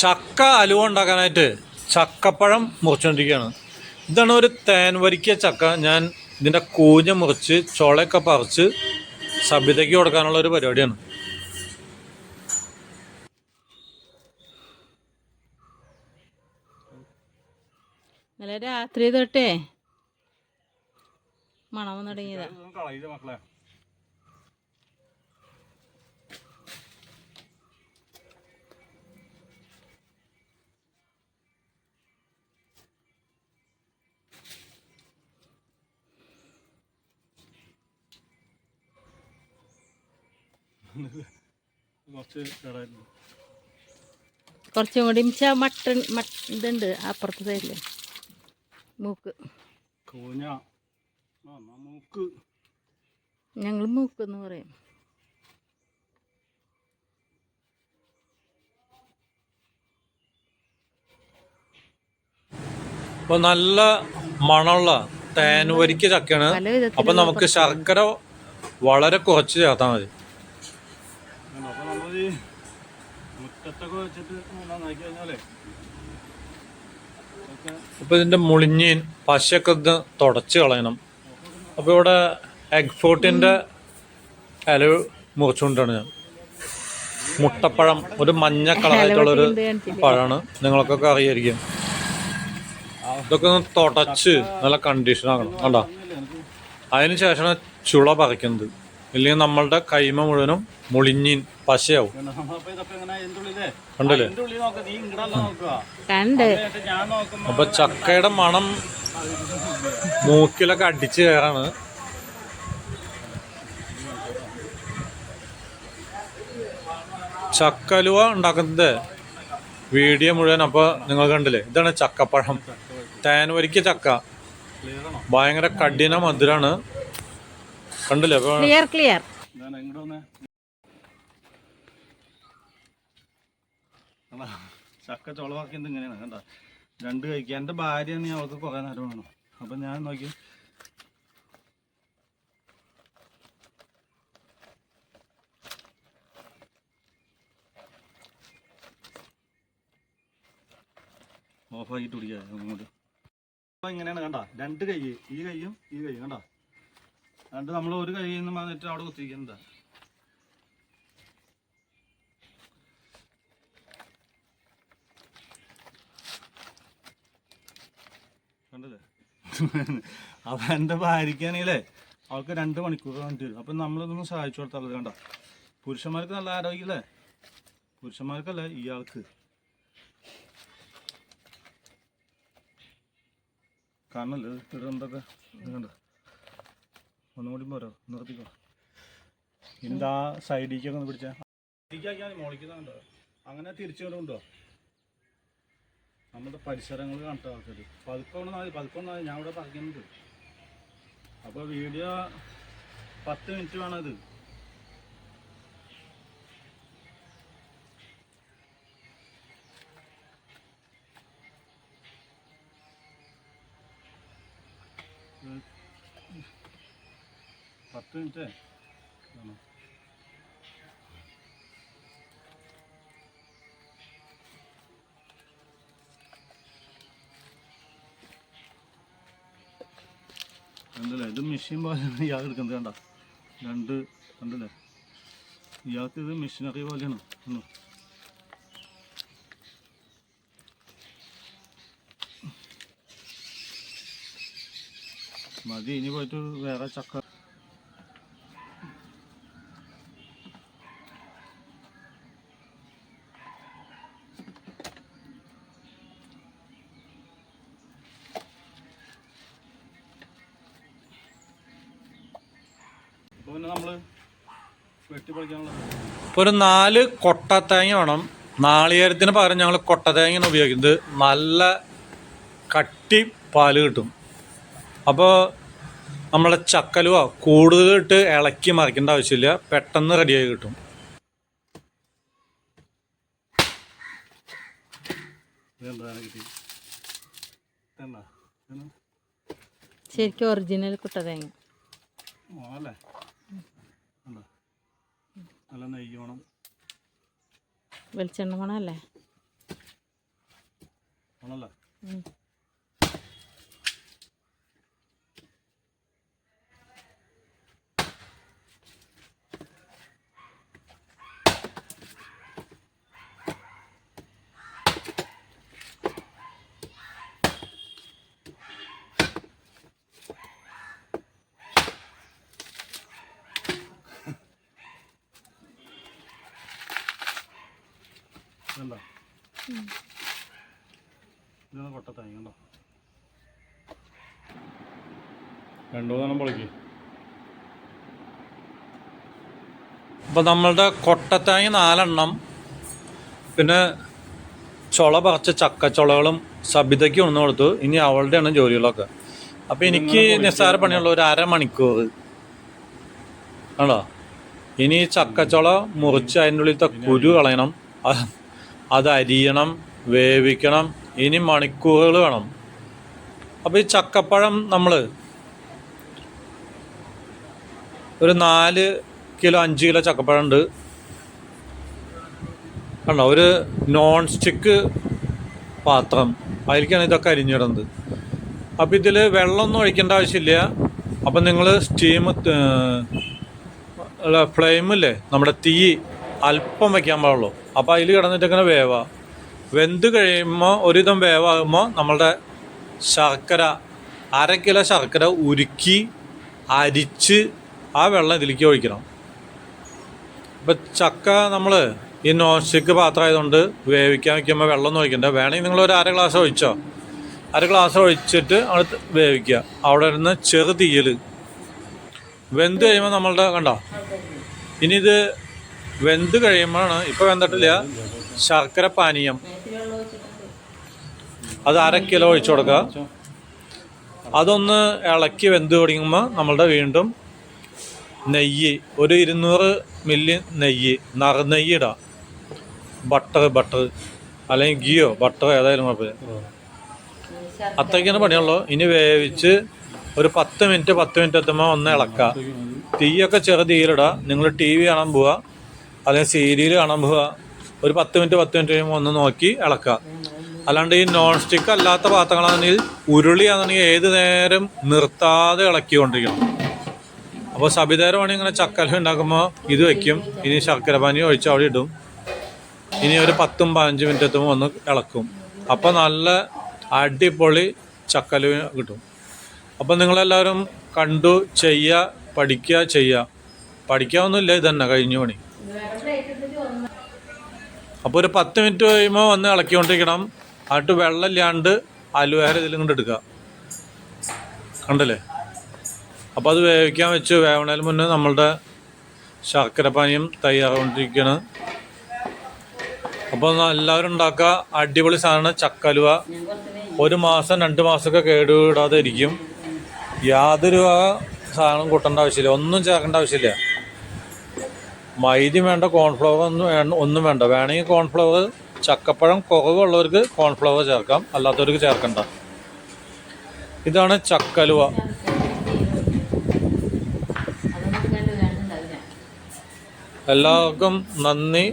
ചക്ക അലുവ ഉണ്ടാക്കാനായിട്ട് ചക്കപ്പഴം മുറിച്ചുകൊണ്ടിരിക്കുകയാണ് ഇതാണ് ഒരു തേൻ വരിക്കിയ ചക്ക. ഞാൻ ഇതിന്റെ കൂഞ്ഞ മുറിച്ച് ചുളയൊക്കെ പറിച്ച് സഭ്യതയ്ക്ക് കൊടുക്കാനുള്ള ഒരു പരിപാടിയാണ്. ഇന്നലെ രാത്രി തൊട്ടേ മണം തുടങ്ങിയതാ. കുറച്ച് കൂടി മിച്ച മട്ടൺ മട്ട ഇതുണ്ട് അപ്പുറത്തെ സൈഡിൽ മൂക്ക്. മൂക്ക്. ഞങ്ങൾ മൂക്ക് എന്ന് പറയും. അപ്പോൾ നല്ല മണമുള്ള തേൻ വരിക്ക ചക്കയാണ്. അപ്പൊ നമുക്ക് ശർക്കര വളരെ കുറച്ച് ചേർത്താൽ മതി അപ്പൊ നമ്മൾ വെച്ചിട്ട് നന്നാക്കി കഴിഞ്ഞാലേ അപ്പൊ ഇതിന്റെ മുളിഞ്ഞീൻ പശയൊക്കെ ഇത് തുടച്ച് കളയണം. അപ്പൊ ഇവിടെ എഗ് ഫോർട്ടിന്റെ ഇല മുറിച്ചുകൊണ്ടാണ് ഞാൻ. മുട്ടപ്പഴം ഒരു മഞ്ഞ കളറായിട്ടുള്ള ഒരു ഇത് പഴമാണ്. നിങ്ങൾക്കൊക്കെ അറിയായിരിക്കും. ഇതൊക്കെ ഒന്ന് തുടച്ച് നല്ല കണ്ടീഷൻ ആക്കണം. കണ്ടോ? അതിന് ശേഷമാണ് ചുള പറിക്കുന്നത്. ഇല്ലെങ്കിൽ നമ്മളുടെ കൈമ മുഴുവനും മുളിഞ്ഞീൻ പശയാവും. കണ്ടില്ലേ കണ്ട്. അപ്പൊ ചക്കയുടെ മണം മൂക്കിലൊക്കെ അടിച്ച് കയറാണ്. ചക്കലുവ ഉണ്ടാക്കുന്നത് വീഡിയോ മുഴുവൻ അപ്പൊ നിങ്ങൾ കണ്ടില്ലേ? ഇതാണ് ചക്കപ്പഴം. തേനവരിക്ക ചക്ക. ഭയങ്കര കഠിന മധുരാണ്. കണ്ടില്ലേ? അപ്പൊ ക്ലിയർ ക്ലിയർ കണ്ടാ? ചക്ക ചുളവാക്കിയത് ഇങ്ങനെയാണ്. കണ്ട? രണ്ട് കഴിക്കുക. എന്റെ ഭാര്യ നീ അവൾക്ക് കുറേ നേരം വേണം. അപ്പം ഞാൻ നോക്കി. ഓഫാക്കിട്ട് പിടിക്കുക അങ്ങോട്ട്. ഇങ്ങനെയാണ് കണ്ട? രണ്ട് കൈ. ഈ കൈയും ഈ കൈയും കണ്ട? രണ്ട് നമ്മൾ ഒരു കൈയിൽ നിന്ന് വന്നിട്ട് അവിടെ കുത്തിരിക്കുന്നതാ കണ്ടല്ലേ അപ്പൊ എന്റെ ഭാര്യയ്ക്കാണെങ്കിലേ അവൾക്ക് രണ്ട് മണിക്കൂർ വേണ്ടി വരും. അപ്പം നമ്മളൊന്നും സഹായിച്ചു കൊടുത്താൽ കണ്ട? പുരുഷന്മാർക്ക് നല്ല ആരോഗ്യല്ലേ? പുരുഷന്മാർക്കല്ലേ ഇയാൾക്ക്. കാണല്ലേ എന്തൊക്കെ? ഒന്നും കൂടി പോരോ? നിർത്തിക്കോ. എന്താ സൈഡിലേക്കൊക്കെ ഒന്ന് പിടിച്ചാൽ മോളിക്കുന്നുണ്ടോ അങ്ങനെ തിരിച്ചുകൊണ്ടുണ്ടോ നമ്മുടെ പരിസരങ്ങൾ കണ്ടത് ആൾക്കാർ പതുക്കൊണ്ട് മതി പതുക്കൊണ്ട് മതി ഞാൻ ഇവിടെ പറയുന്നത് അപ്പോൾ വീഡിയോ പത്ത് മിനിറ്റ് വേണത് പത്ത് മിനിറ്റ്? ആണോ കണ്ടല്ലേ? ഇത് മെഷീൻ പോലെയാണ് ഇയാൾ എടുക്കുന്നത് കണ്ട? രണ്ട് കണ്ടല്ലേ? ഇയാൾക്ക് ഇത് മെഷീനറി പോലെയാണ്? മതി ഇനി പോയിട്ട് വേറെ ചക്ക അപ്പോൾ പിന്നെ നമ്മൾ വെട്ടി ഒരു നാല് കൊട്ടത്തേങ്ങ വേണം. നാളികേരത്തിന് പകരം ഞങ്ങൾ കൊട്ടത്തേങ്ങയാണ് ഉപയോഗിക്കുന്നത്. നല്ല കട്ടി പാൽ കിട്ടും. അപ്പോൾ നമ്മളെ ചക്കലുവ കൂടുതലിട്ട് ഇളക്കി മറിക്കേണ്ട ആവശ്യമില്ല. പെട്ടെന്ന് റെഡിയായി കിട്ടും. ശരിക്കും ഒറിജിനൽ കുട്ട തേങ്ങ? നല്ല നെയ്യ് വേണം. വെളിച്ചെണ്ണ മണല്ലേ മണല്ലേ ഉം. ഇതല്ല ഇതാണ് കൊട്ട കണ്ടോ? രണ്ടു മൂന്നെണ്ണം പൊളിക്ക്. അപ്പം നമ്മളുടെ കൊട്ടത്തായി നാലെണ്ണം. പിന്നെ ചുള പറിച്ച ചക്കച്ചുളകളും സബിതയ്ക്ക് ഒന്ന് കൊടുത്തു. ഇനി അവളുടെയാണ് ജോലികളൊക്കെ. അപ്പോൾ എനിക്ക് നിസ്സാര പണിയുള്ള ഒരു അരമണിക്കൂർ. ആണോ? ഇനി ചക്കച്ചുള മുറിച്ച് അതിന്റെ ഉള്ളിലത്തെ കുരു കളയണം. അത് അരിയണം വേവിക്കണം ഇനി മണിക്കൂറുകൾ വേണം. അപ്പോൾ ഈ ചക്കപ്പഴം നമ്മൾ ഒരു നാല് കിലോ അഞ്ച് കിലോ ചക്കപ്പഴം ഉണ്ട്. കണ്ടോ? ഒരു നോൺ സ്റ്റിക്ക് പാത്രം. അതിലേക്കാണ് ഇതൊക്കെ അരിഞ്ഞിടുന്നത്. അപ്പോൾ ഇതിൽ വെള്ളമൊന്നും ഒഴിക്കേണ്ട ആവശ്യമില്ല. അപ്പം നിങ്ങൾ സ്റ്റീം ഫ്ലെയിമില്ലേ നമ്മുടെ തീ അല്പം വയ്ക്കാൻ പാടുള്ളൂ. അപ്പോൾ അതിൽ കിടന്നിട്ടിങ്ങനെ വേവാ. വെന്ത് കഴിയുമ്പോൾ ഒരുവിധം വേവാകുമ്പോൾ നമ്മളുടെ ശർക്കര അര കിലോ ശർക്കര ഉരുക്കി അരിച്ച് ആ വെള്ളം ഇതിലേക്ക് ഒഴിക്കണം. ഇപ്പം ചക്ക നമ്മൾ ഈ നോൺ സ്റ്റിക്ക് പാത്രം ആയതുകൊണ്ട് വേവിക്കാൻ വയ്ക്കുമ്പോൾ വെള്ളം ഒഴിക്കണ്ട. വേണമെങ്കിൽ നിങ്ങൾ ഒരു അര ഗ്ലാസ് ഒഴിച്ചോ? അര ഗ്ലാസ് ഒഴിച്ചിട്ട് അവിടെ വേവിക്കുക. അവിടെ ഇരുന്ന് ചെറു തീയിൽ വെന്ത് കഴിയുമ്പോൾ നമ്മളുടെ കണ്ടോ? ഇനി ഇത് വെന്ത് കഴിയുമ്പോഴാണ് ഇപ്പോൾ വെന്തിട്ടില്ല ശർക്കര പാനീയം. അത് അര കിലോ ഒഴിച്ചു കൊടുക്കുക. അതൊന്ന് ഇളക്കി വെന്ത് തുടങ്ങുമ്പോൾ നമ്മളുടെ വീണ്ടും നെയ്യ് ഒരു ഇരുന്നൂറ് മില്ലി നെയ്യ് നറുനെയ്യ് ഇടാം. ബട്ടർ ബട്ടർ അല്ലെങ്കിൽ ഗിയോ ബട്ടർ ഏതായാലും കുഴപ്പമില്ല. അത്രയ്ക്കാണ് പണിയുള്ളൂ. ഇനി വേവിച്ച് ഒരു പത്ത് മിനിറ്റ് പത്ത് മിനിറ്റ് എത്തുമ്പോൾ ഒന്ന് ഇളക്കുക. തീയൊക്കെ ചെറു തീയിലിടുക. നിങ്ങൾ ടി വി കാണാൻ പോവുക. അല്ലെങ്കിൽ സീരിയൽ കാണാൻ പോവുക ഒരു പത്ത് മിനിറ്റ് പത്ത് മിനിറ്റ് കഴിയുമ്പോൾ ഒന്ന് നോക്കി ഇളക്കുക. അല്ലാണ്ട് ഈ നോൺ സ്റ്റിക്ക് അല്ലാത്ത പാത്രങ്ങളാണെങ്കിൽ ഉരുളിയാണെന്നുണ്ടെങ്കിൽ ഏത് നേരം നിർത്താതെ ഇളക്കിക്കൊണ്ടിരിക്കണം. അപ്പോൾ സബിതേരമാണ് ഇങ്ങനെ ചക്കല ഉണ്ടാക്കുമ്പോൾ ഇത് വെക്കും. ഇനി ശർക്കര പാനി ഒഴിച്ച് അവിടെ ഇടും. ഇനി ഒരു പത്തും പതിനഞ്ച് മിനിറ്റ് എത്തുമ്പോൾ ഒന്ന് ഇളക്കും. അപ്പോൾ നല്ല അടിപൊളി ചക്കല കിട്ടും. അപ്പം നിങ്ങളെല്ലാവരും കണ്ടു ചെയ്യുക പഠിക്കുക ചെയ്യുക. പഠിക്കാവുന്നില്ല ഇതന്നെ കഴിഞ്ഞ പണി. അപ്പോൾ ഒരു പത്ത് മിനിറ്റ് കഴിയുമ്പോൾ ഒന്ന് ഇളക്കിക്കൊണ്ടിരിക്കണം. വെള്ളം വെള്ളമില്ലാണ്ട് അലുവേര ഇതിലും കൊണ്ട് എടുക്കുക. കണ്ടല്ലേ? അപ്പോൾ അത് വേവിക്കാൻ വെച്ച് വേവണതിന് മുന്നേ നമ്മളുടെ ശർക്കര പാനീയം തയ്യാറാകൊണ്ടിരിക്കുകയാണ് അപ്പോൾ എല്ലാവരും ഉണ്ടാക്കുക. അടിപൊളി സാധനമാണ് ചക്കലുവ ഒരു മാസം രണ്ട് മാസമൊക്കെ കേടുവിടാതെ ഇരിക്കും. യാതൊരു സാധനം കൂട്ടേണ്ട ആവശ്യമില്ല. ഒന്നും ചേർക്കേണ്ട ആവശ്യമില്ല. മൈദയും വേണ്ട കോൺഫ്ലവർ ഒന്നും ഒന്നും വേണ്ട. വേണമെങ്കിൽ കോൺഫ്ലവർ ചക്കപ്പഴം കുറവുള്ളവർക്ക് കോൺഫ്ലവർ ചേർക്കാം. അല്ലാത്തവർക്ക് ചേർക്കണ്ട. ഇതാണ് ചക്കലുവ. എല്ലാവർക്കും നന്ദി.